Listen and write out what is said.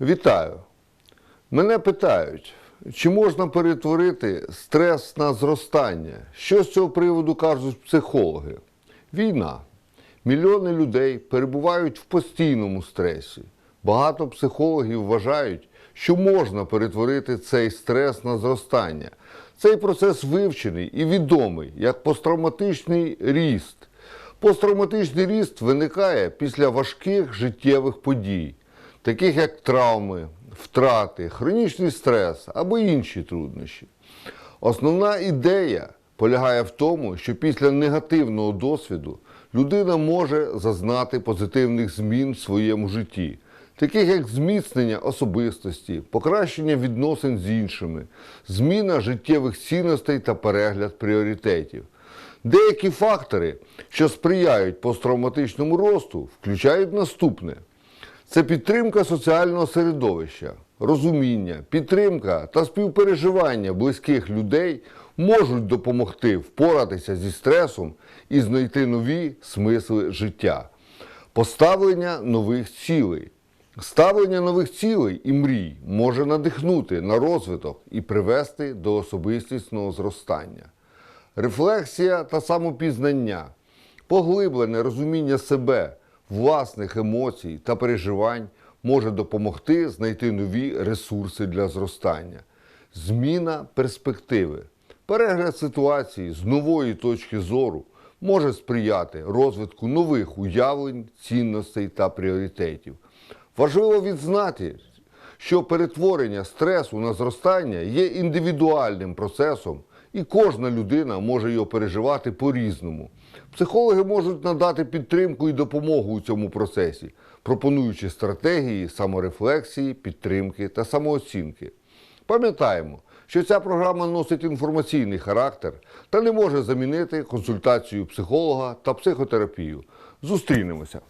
Вітаю! Мене питають, чи можна перетворити стрес на зростання? Що з цього приводу кажуть психологи? Війна. Мільйони людей перебувають в постійному стресі. Багато психологів вважають, що можна перетворити цей стрес на зростання. Цей процес вивчений і відомий як посттравматичний ріст. Посттравматичний ріст виникає після важких життєвих подій, таких як травми, втрати, хронічний стрес або інші труднощі. Основна ідея полягає в тому, що після негативного досвіду людина може зазнати позитивних змін в своєму житті, таких як зміцнення особистості, покращення відносин з іншими, зміна життєвих цінностей та перегляд пріоритетів. Деякі фактори, що сприяють посттравматичному росту, включають наступне: це підтримка соціального середовища, розуміння, підтримка та співпереживання близьких людей можуть допомогти впоратися зі стресом і знайти нові смисли життя. Поставлення нових цілей. Ставлення нових цілей і мрій може надихнути на розвиток і привести до особистісного зростання. Рефлексія та самопізнання, поглиблене розуміння себе, власних емоцій та переживань може допомогти знайти нові ресурси для зростання. Зміна перспективи. Перегляд ситуації з нової точки зору може сприяти розвитку нових уявлень, цінностей та пріоритетів. Важливо відзнати, що перетворення стресу на зростання є індивідуальним процесом, і кожна людина може його переживати по-різному. Психологи можуть надати підтримку і допомогу у цьому процесі, пропонуючи стратегії саморефлексії, підтримки та самооцінки. Пам'ятаємо, що ця програма носить інформаційний характер та не може замінити консультацію психолога та психотерапію. Зустрінемося!